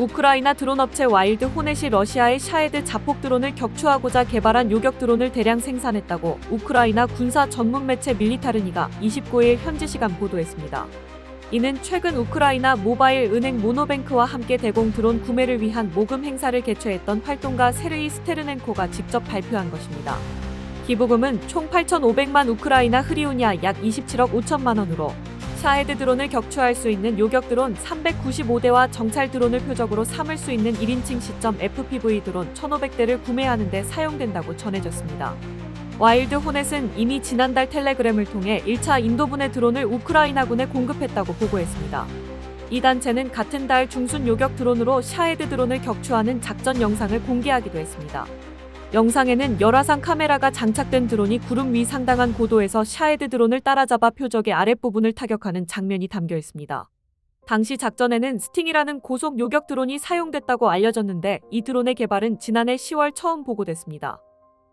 우크라이나 드론 업체 와일드 호넷이 러시아의 샤헤드 자폭 드론을 격추하고자 개발한 요격 드론을 대량 생산했다고 우크라이나 군사 전문 매체 밀리타르니가 29일 현지 시간 보도했습니다. 이는 최근 우크라이나 모바일 은행 모노뱅크와 함께 대공 드론 구매를 위한 모금 행사를 개최했던 활동가 세르이 스테르넨코가 직접 발표한 것입니다. 기부금은 총 8,500만 우크라이나 흐리우냐 약 27억 5천만 원으로 샤헤드 드론을 격추할 수 있는 요격 드론 395대와 정찰 드론을 표적으로 삼을 수 있는 1인칭 시점 FPV 드론 1,500대를 구매하는 데 사용된다고 전해졌습니다. 와일드 호넷은 이미 지난달 텔레그램을 통해 1차 인도분의 드론을 우크라이나군에 공급했다고 보고했습니다. 이 단체는 같은 달 중순 요격 드론으로 샤헤드 드론을 격추하는 작전 영상을 공개하기도 했습니다. 영상에는 열화상 카메라가 장착된 드론이 구름 위 상당한 고도에서 샤헤드 드론을 따라잡아 표적의 아랫부분을 타격하는 장면이 담겨 있습니다. 당시 작전에는 스팅이라는 고속 요격 드론이 사용됐다고 알려졌는데 이 드론의 개발은 지난해 10월 처음 보고됐습니다.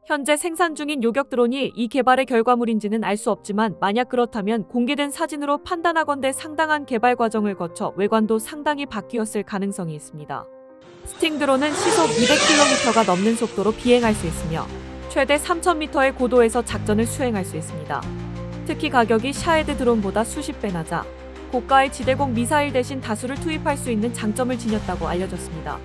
현재 생산 중인 요격 드론이 이 개발의 결과물인지는 알 수 없지만 만약 그렇다면 공개된 사진으로 판단하건대 상당한 개발 과정을 거쳐 외관도 상당히 바뀌었을 가능성이 있습니다. 스팅 드론은 시속 200km가 넘는 속도로 비행할 수 있으며 최대 3000m의 고도에서 작전을 수행할 수 있습니다. 특히 가격이 샤헤드 드론보다 수십 배 낮아 고가의 지대공 미사일 대신 다수를 투입할 수 있는 장점을 지녔다고 알려졌습니다.